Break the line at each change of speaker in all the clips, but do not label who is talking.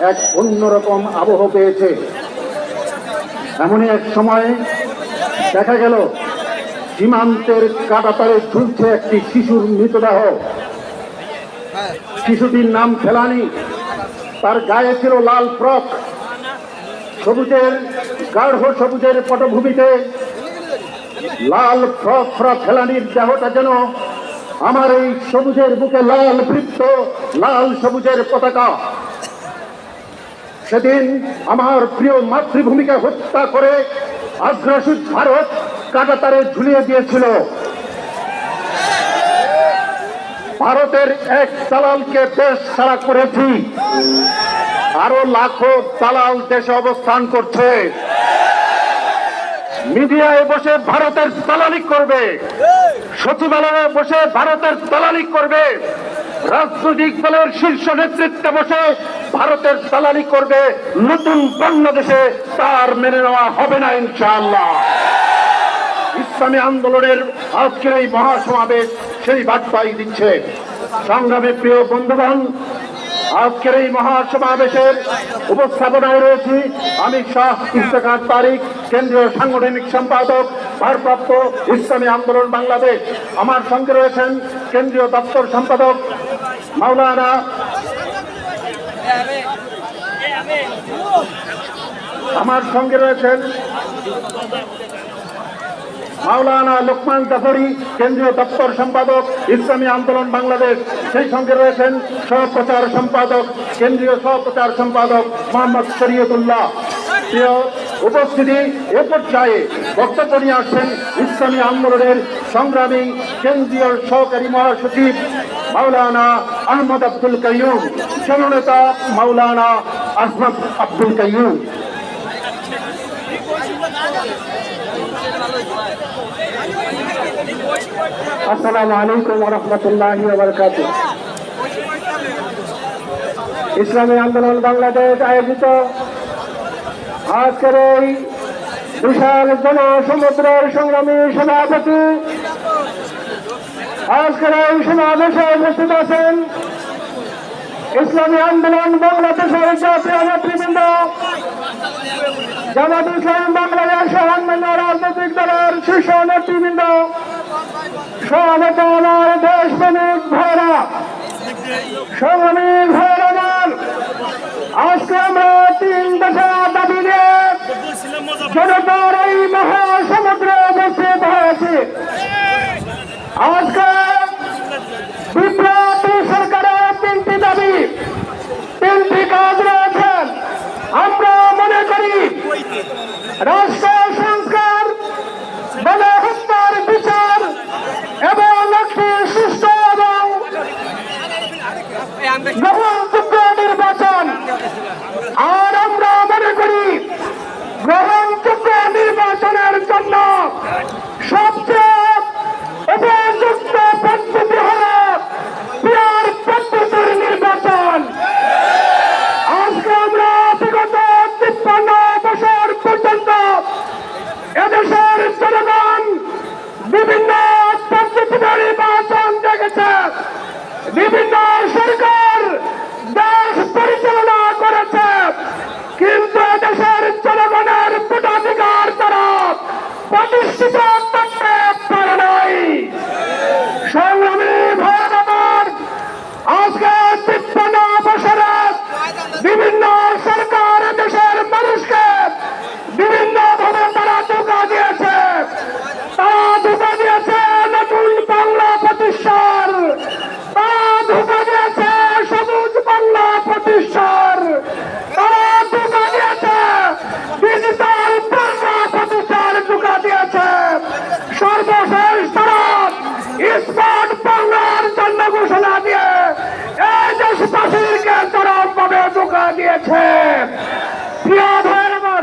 এক অন্যরকম আবহ পেয়েছে। এমনই এক সময়ে দেখা গেল, সীমান্তের কাটাতারে ঝুলছে একটি শিশুর মৃতদেহ। শিশুটির নাম ফেলানি, তার গায়ে ছিল লাল ফ্রক। সবুজের, গাঢ় সবুজের পটভূমিতে লাল ফ্রক ফ্রক ফেলানির দেহটা যেন আমার এই সবুজের বুকে লাল বৃত্ত, লাল সবুজের পতাকা। সেদিন আমার প্রিয় মাতৃভূমিকে হত্যা করে আগ্রাসী ভারত কাটাতারে ঝুলিয়ে দিয়েছিল। ভারতের এক দালালকে দেশ ছাড়া করেছি। আরও লাখো দালাল দেশে অবস্থান করছে। মিডিয়ায় বসে ভারতের দালালি করবে। সচিবালয়ে বসে ভারতের দালালি করবে। রাজনৈতিক দলের শীর্ষ নেতৃত্বে বসে ভারতের দালালি করবে নতুন বাংলাদেশে, তার মেনে নেওয়া হবে না ইনশাআল্লাহ। ইসলামী আন্দোলনের আজকের এই মহাসমাবেশ সেই বার্তাই দিচ্ছে। সংগ্রামে প্রিয় বন্ধুগণ, আজকের এই মহাসমাবেশের উপস্থাপনায় রয়েছি আমি শাহ ইফতেখার তারিক, কেন্দ্রীয় সাংগঠনিক সম্পাদক ভারপ্রাপ্ত ইসলামী আন্দোলন বাংলাদেশ। আমার সঙ্গে রয়েছেন কেন্দ্রীয় দপ্তর সম্পাদক মাওলানা আমার সঙ্গে রয়েছেন মাওলানা লোকমান জাফরি, কেন্দ্রীয় দপ্তর সম্পাদক ইসলামী আন্দোলন বাংলাদেশ। সেই সঙ্গে রয়েছেন সহপ্রচার সম্পাদক, কেন্দ্রীয় সহপ্রচার সম্পাদক মোহাম্মদ শরীয়তুল্লাহ। প্রিয় উপস্থিতি এ পর্যায়ে বক্তব্য নিয়ে আসছেন ইসলামী আন্দোলনের সংগ্রামী কেন্দ্রীয় সহকারী মহাসচিব মাওলানা আহমদ আব্দুল কাইয়ুম জননেতা মাওলানা আহমদ আব্দুল কাইয়ুম। আসসালামু আলাইকুম রহমতুল্লাহ বারকাত ইসলামী আন্দোলন বাংলাদেশ আয়োজিত আজকের এই বিশাল জনসমুদ্রের সংগ্রামী সভাপতি, আজকের এই সমাবেশে উপস্থিত আছেন ইসলামী আন্দোলন বাংলাদেশের জাতীয় নেতৃবৃন্দ, জামাত ইসলাম বাংলাদেশ অন্যান্য রাজনৈতিক দলের শীর্ষ নেতৃবৃন্দ সমাবেত আমার দেশপ্রেমিক ভাইরা সংগ্রামী ভাইরা আজকে আমরা তিন রয়েছে
প্রিয় ভাইয়ের আমার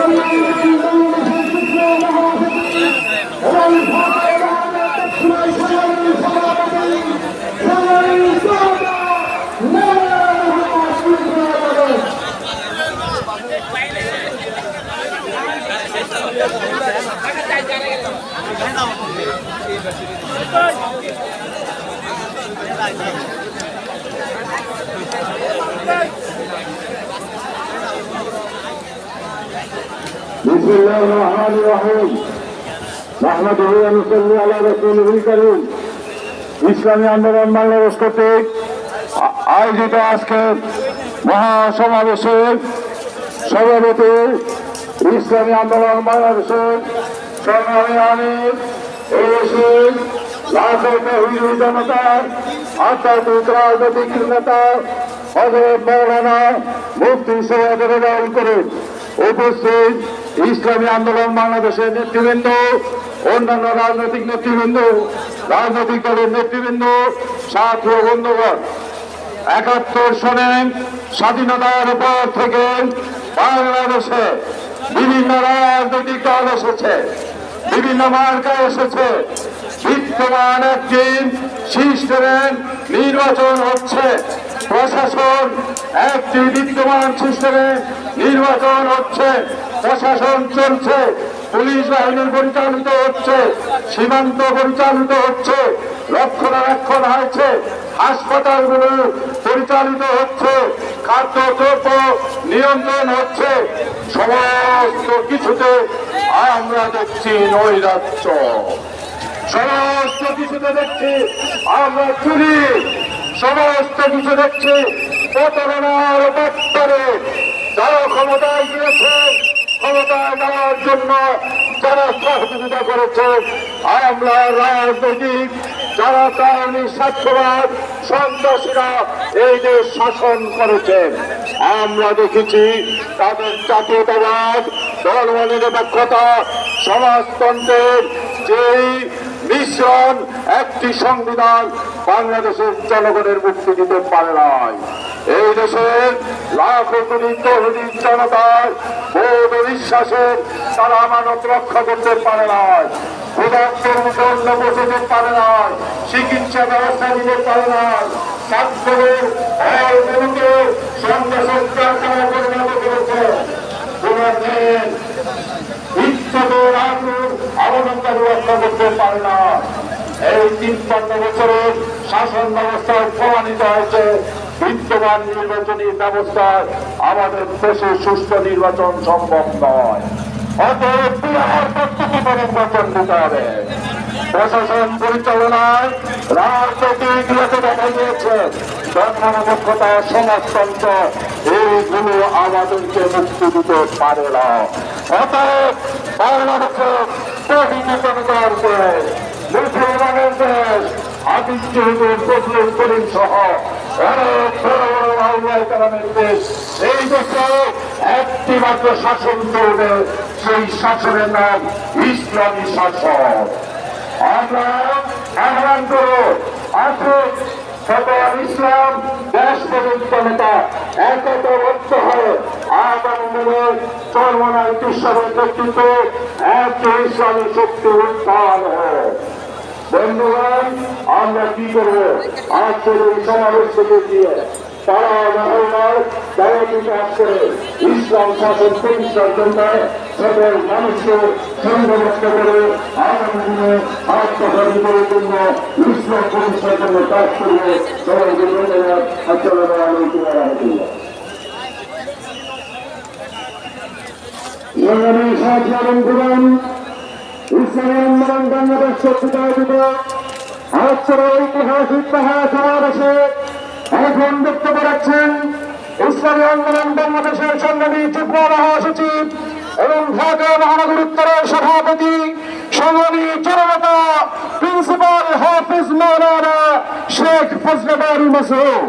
ইসলামী আন্দোলন বাংলাদেশের যুগ্ম মহাসচিব এবং ঢাকায় মহানগর দক্ষিণায় সংগ্রামী সভাপতি সংগ্রামী সভাপতি মৌলানা মোহাম্মদ মুজিবুর بسم الله الرحمن الرحيم نحمده ونصلي على رسوله الكريم ইসলামী আন্দোলন বাংলাদেশ কর্তৃক আ- আয়োজিত আজকে মহাসমাবেশের সভাপতি ইসলামী আন্দোলন বাংলাদেশের সংগ্রামী আমির এদেশের লাখো তহিদ জনতার আধ্যাত্মিক রাজনৈতিক নেতা হজরত মৌলানা মুফতি সৈয়দ রেজাউল করিম উপস্থিত ইসলামী আন্দোলন বাংলাদেশের নেতৃবৃন্দ, অন্যান্য রাজনৈতিক নেতৃবৃন্দ, রাজনৈতিক দলের নেতৃবৃন্দ ছাত্র বন্ধুগণ, একাত্তর সনে স্বাধীনতার পর থেকে বাংলাদেশে বিভিন্ন রাজনৈতিক দল এসেছে, বিভিন্ন মার্কা এসেছে। বিদ্যমান একটি সিস্টেমের নির্বাচন হচ্ছে। প্রশাসন একটি বিদ্যমান সিস্টেমে নির্বাচন হচ্ছে, প্রশাসন চলছে, পুলিশ বাহিনী পরিচালিত হচ্ছে, সীমান্ত পরিচালিত হচ্ছে, রক্ষণাবেক্ষণ হয়েছে, হাসপাতালগুলো পরিচালিত হচ্ছে, খাদ্যদ্রব্য নিয়ন্ত্রণ হচ্ছে, সমস্ত কিছুতে আমরা দেখছি নৈরাজ্য। সমস্ত কিছুতে দেখছি আমরা চুরি। সমস্ত কিছু দেখছি প্রতারণার ব্যাপারে যারা ক্ষমতায় গিয়েছে, ক্ষমতায় নেওয়ার জন্য যারা সহযোগিতা করেছে আমরা রাজনৈতিক, যারা তারণী স্বার্থবাদ সন্ত্রাসীরা এই দেশ শাসন করেছেন আমরা দেখেছি তাদের জাতীয়তাবাদ, ধর্মনিরপেক্ষতা, সমাজতন্ত্রের যেই মিশ্রণ একটি সংবিধান বাংলাদেশের জনগণের মুক্তি দিতে পারে নাই। এই দেশের লাখো কোটি তহবিল জনতার বোধ বিশ্বাসের তারা আমানত রক্ষা করতে পারে নাই বসতে পারে নাই, চিকিৎসা ব্যবস্থা দিতে পারে নাই, ছাত্রদের তারা অবনতা রক্ষা করতে পারে না। এই তিপ্পান্ন বছরের শাসন ব্যবস্থায় প্রমাণিত হয়েছে,
বিদ্যমান নির্বাচনী ব্যবস্থায় আমাদের দেশে সুষ্ঠু নির্বাচন সম্ভব নয়। প্রশাসন পরিচালনায় রাজনৈতিক গিয়েছে সমাজতন্ত্র আমাদেরকে মুক্তি দিতে পারে না। অতএব প্রকৃতি জনতার দেশ মুসলমানের দেশ হাদিস চৌধুরী ফজলুল করিম সহ অনেক বড় বড় আউলিয়া কালামের দেশ এই দেশে একটি মাত্র শাসন চলবে সেই শাসনের নাম ইসলামী শাসন আমরা আহ্বান করব আসুন সতর ইসলাম, দেশ পর্যন্ত নেতা, একত্রবদ্ধ হয়ে আগামী দিনে কৃষ্ণের নেতৃত্বে একটি ইসলামী শক্তি উত্থান বন্ধুগণ, আমরা কি করব? আজকের এই সমাবেশ থেকে দিয়ে তারা মহল্লার দায়িত্ব কাজ করে ইসলাম শাসন প্রতিষ্ঠার জন্য সকল মানুষকে সংগঠিত করে আগামী দিনে আত্মসাধিকারের জন্য ইসলাম প্রতিষ্ঠার জন্য কাজ করবে। সবাইকে ধন্যবাদ। আসসালামু আলাইকুম রহমতুল্লাহ। মহা সমাবেশে এখন বক্তব্য রাখছেন ইসলামী আন্দোলন বাংলাদেশের সংগ্রামী যুগ্ম মহাসচিব এবং ঢাকা মহানগর উত্তরের সভাপতি, সংগ্রামী জনতা প্রিন্সিপাল হাফিজ মৌলানা শেখ ফজলবারু মাসুদ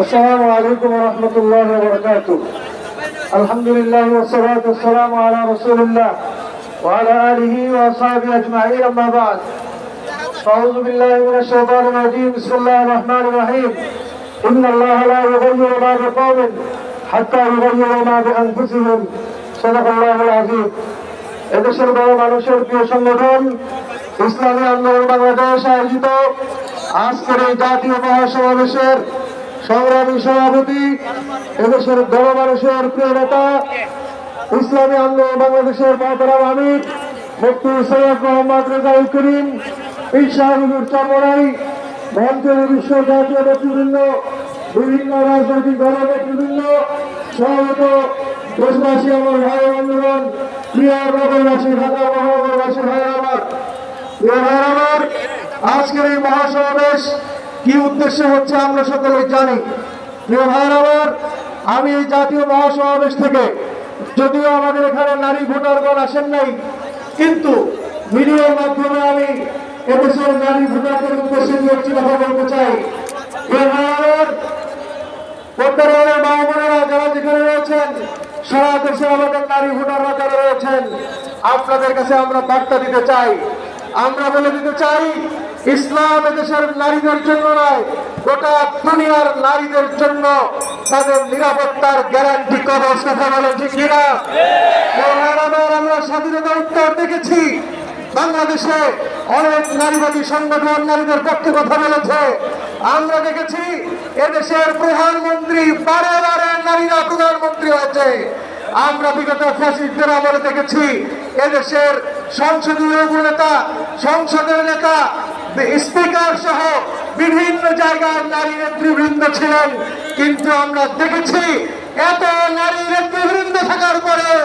আসসালামু আলাইকুম রহমতুল্লাহ বরকাত আলহামদুলিল্লাহ ওসলাত আসসালামু আলা রসুলিল্লাহ। وعلى آله وأصحابه أجمعين أما بعد أعوذ بالله من الشيطان الرجيم بسم الله الرحمن الرحيم إن الله لا يغير ما بقوم حتى يغيروا ما بأنفسهم صدق الله العظيم এদেশের বড় মানুষের প্রিয় সংগঠন ইসলামী আন্দোলন বাংলাদেশ আয়োজিত আজকের এই জাতীয় মহাসমাবেশের সংগ্রামী সভাপতি এদেশের বড় মানুষের প্রিয় নেতা ইসলামী আন্দোলন বাংলাদেশের মহতারাম আমির মুফতি সৈয়দ মোহাম্মদ রেজাউল করিম এই শাহবুর চরমরাই মঞ্চের বিশ্ব জাতীয় নেতৃবৃন্দ, বিভিন্ন রাজনৈতিক দলের নেতৃবৃন্দ সহমত দেশবাসী, আমার ভাই বন্ধুগণ, প্রিয় নগরবাসী, ঢাকা মহানগরবাসী, ভাই আমার, প্রিয় ভাই আমার, আজকের এই মহাসমাবেশ কি উদ্দেশ্য হচ্ছে আমরা সকলে জানি। প্রিয় ভাই আমার, আমি এই জাতীয় মহাসমাবেশ থেকে যদিও আমাদের এখানে নারী ভোটারগণ আসেন নাই, কিন্তু ভিডিওর মাধ্যমে আমি এদেশের নারী ভোটারদের উদ্দেশ্যে একটি কথা বলতে চাই। আমরা বলে দিতে চাই, ইসলাম এদেশের নারীদের জন্য নয় গোটা দুনিয়ার নারীদের জন্য তাদের নিরাপত্তার গ্যারান্টি কবচ কথা বলে, ঠিক কিনা? আমরা স্বাধীনতা উত্তর দেখেছি। বাংলাদেশে অনেক নারীবাদী সংগঠন নারীদের পক্ষে কথা বলেছে। আমরা দেখেছি এদেশের প্রধানমন্ত্রী বারে বারে নারীরা প্রধানমন্ত্রী হয়েছে। আমরা বিগত ফ্যাসিস্টদের আমলে দেখেছি এদেশের সংসদীয় নেতা সংসদের নেতা, স্পিকার সহ বিভিন্ন জায়গায় নারী নেতৃবৃন্দ ছিলেন, কিন্তু আমরা দেখেছি এত নারী নেতৃবৃন্দ থাকার পরেও,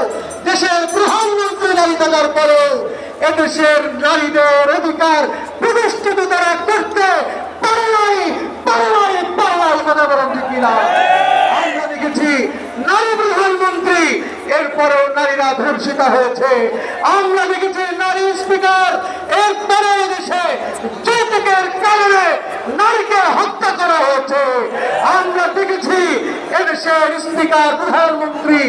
দেশের প্রধানমন্ত্রী নারী থাকার পরেও, এদেশের নারীদের অধিকার প্রতিষ্ঠিত তারা করতে পারে নাই পারে নাই পারে নাই, কথা বলেন ঠিক কিনা। আমরা দেখেছি এরপরেও নারীরা ধর্ষিতা হয়েছে। আমরা দেখেছি নারী স্পিকার, এরপরে দেশে যৌতুকের কারণে নারীকে হত্যা করা হয়েছে। আমরা দেখেছি এদেশের স্পিকার, প্রধানমন্ত্রী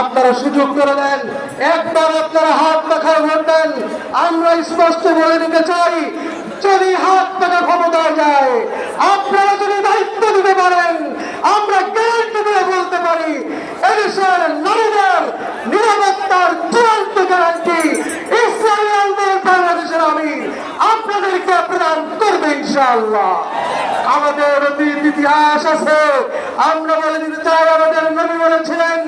আপনারা সুযোগ করে দেন। একবার আপনারা হাত দেখায় ভোট দেন। আমরা স্পষ্ট বলে দিতে চাই, যদি হাত থেকে ক্ষমতায় যায়, আপনারা যদি দায়িত্ব দিতে পারেন, আমরা গ্যারান্টি দিয়ে বলতে পারি এদেশের নারীদের নিরাপত্তার চূড়ান্ত গ্যারান্টি আন্দোলন বাংলাদেশের আমি আমাদেরকে প্রদান করবে ইনশাআল্লাহ। আমাদের অতীত ইতিহাস আছে, আমরা বলে দিতে চাই আমাদের নবী বলেছিলেন,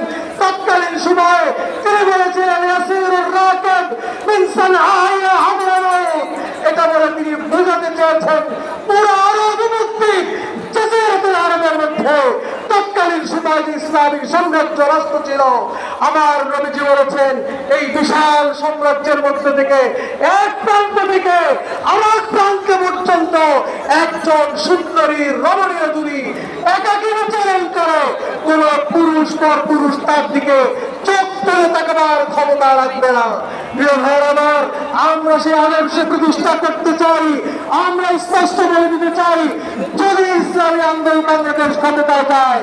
তৎকালীন সময় তিনি বলেছিলেন, ইয়াসিরুর রাকিব মিন হামরামাউত এটা বলে তিনি বোঝাতে চেয়েছেন পুরো আরব মুক্তি জাজিরাতুল আরবের মধ্যে তৎকালীন সময় যে ইসলামী সাম্রাজ্য রাষ্ট্র ছিল। আমার নবীজি বলেছেন, এই বিশাল সাম্রাজ্যের মধ্যে থেকে এক প্রান্ত থেকে আরেক প্রান্ত পর্যন্ত একজন সুন্দরী, রমণীয় দুরি বিচরণ করে। কোন পুরুষ পর পুরুষ তার দিকে চোখ তুলে তাকাবার ক্ষমতা রাখবে না। আমার, আমরা সেই প্রতিষ্ঠা করতে চাই, আমরা স্পষ্ট বলে দিতে চাই, যদি ইসলামী আন্দোলন বাংলাদেশ ক্ষমতায় যায়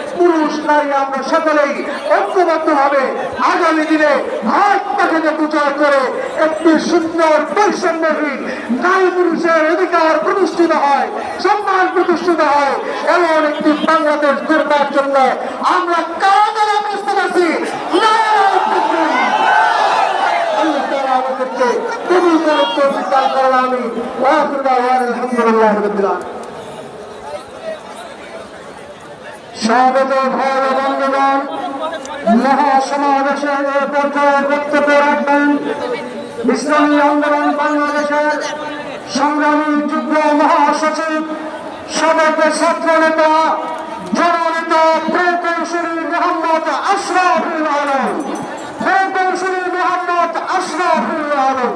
পুরুষ, নারী আমরা সকলেই ঐক্যবদ্ধ হবে আগামী দিনে হাত পাখাকে প্রচার করে একটি সুন্দর বৈষম্যহীন নারী পুরুষের অধিকার প্রতিষ্ঠিত হয়, সম্মান প্রতিষ্ঠিত হয়, এমন একটি বাংলাদেশ গড়বার জন্য আমরা কাদের প্রস্তুত আছি? আমাদেরকে কবুল করে তৌফিক দান করেন দাওয়ানা আলহামদুলিল্লাহি স্বাগত ভাই বন্ধুগণ। মহাসমাবেশের এ পর্যায়ে বক্তব্য রাখবেন ইসলামী আন্দোলন বাংলাদেশের সংগ্রামী যুগ্ম মহাসচিব, সাবেক ছাত্র নেতা, জননেতা প্রকৌশলী মোহাম্মদ আশরাফুল আলম। প্রকৌশলী মোহাম্মদ আশরাফুল আলম।